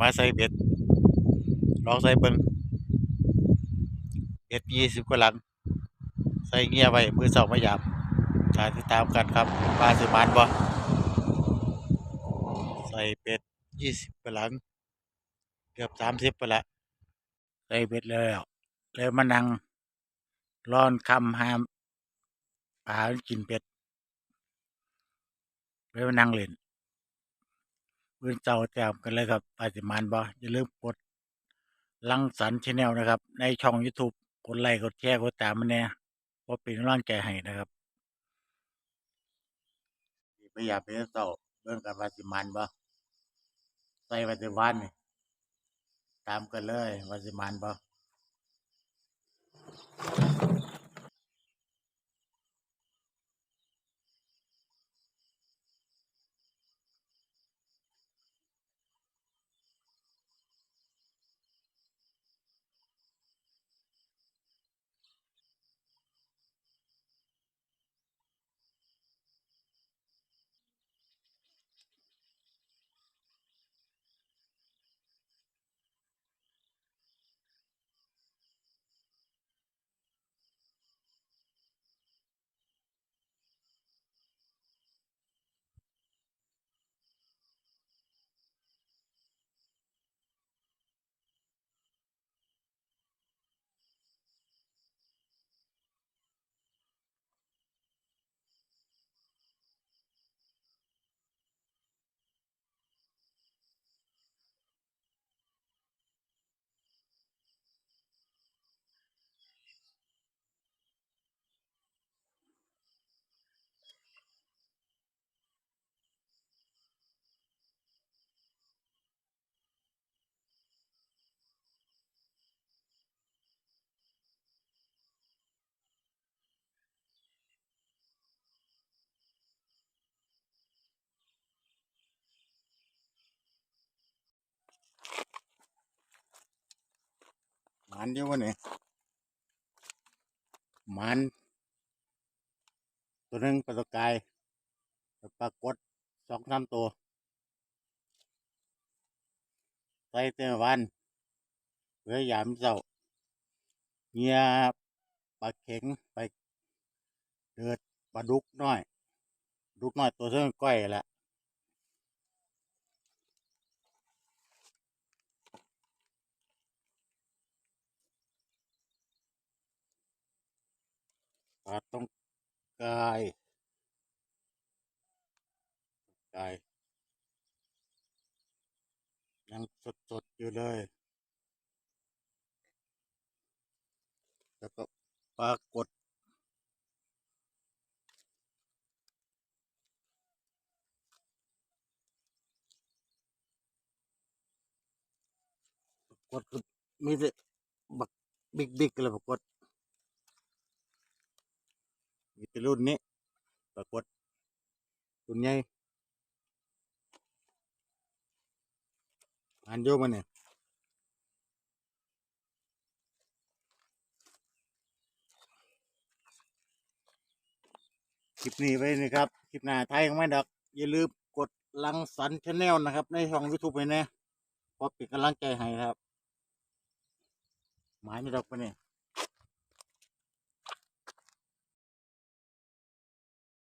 มาใส่เบ็ดลองใส่เบิ่งเบ็ดยี่สิบกว่าหลัง ใส่เงียไว้มือเสาไม่หยาบถ้าติดตามกันครับปลาสิมานบ่ใส่เบ็ดยี่สิบกว่าหลัง เกือบสามสิบไปละใส่เบ็ดแล้วแล้วมานั่งร้อนคำหามปลากินเป็ดแล้วมานั่งเล่น พื้นเจ้าแจมกันเลยครับปาสิมานบ่อย่าลืมกดลังสันชแนลนะครับ ในช่อง YouTube กดไลค์กดแชร์กดตามมันแน่เพราะเป็นกำลังใจให้นะครับพยายามเป็นเจ้าเรื่องการปาสิมานบ่ใส่ปลาสิมานตามกันเลยว่าสิมานบ่ มันเดียววะเนี่ยมันตัวหนึงปลาตะกายกับปลากดสองสามตัวใส่เต็มวันเพื่อยามเจ้าเงียปลาเข็งไปเดือดปลาดุกน้อย ดุกน้อยตัวเท่าก้อยแหละ ปลาต้องกายกาย ยังสดสดๆอยู่เลย แล้วก็ปลากดปรากดคือมีแต่บักบิ๊กบิ๊กเลยปรากด มีแต่รุ่นนี้ปรากดรุ่นใหญ่อันโยมันเนี่ยคลิปนี้ไว้นะครับ คลิปหน้าไทยของไม่ดอกอย่าลืมกดลังสันชาแนลนะครับ ในช่องยูทูบไปนะเพราะเป็นกำลังใจให้ครับ หมายไม่ดอกไปเนี่ย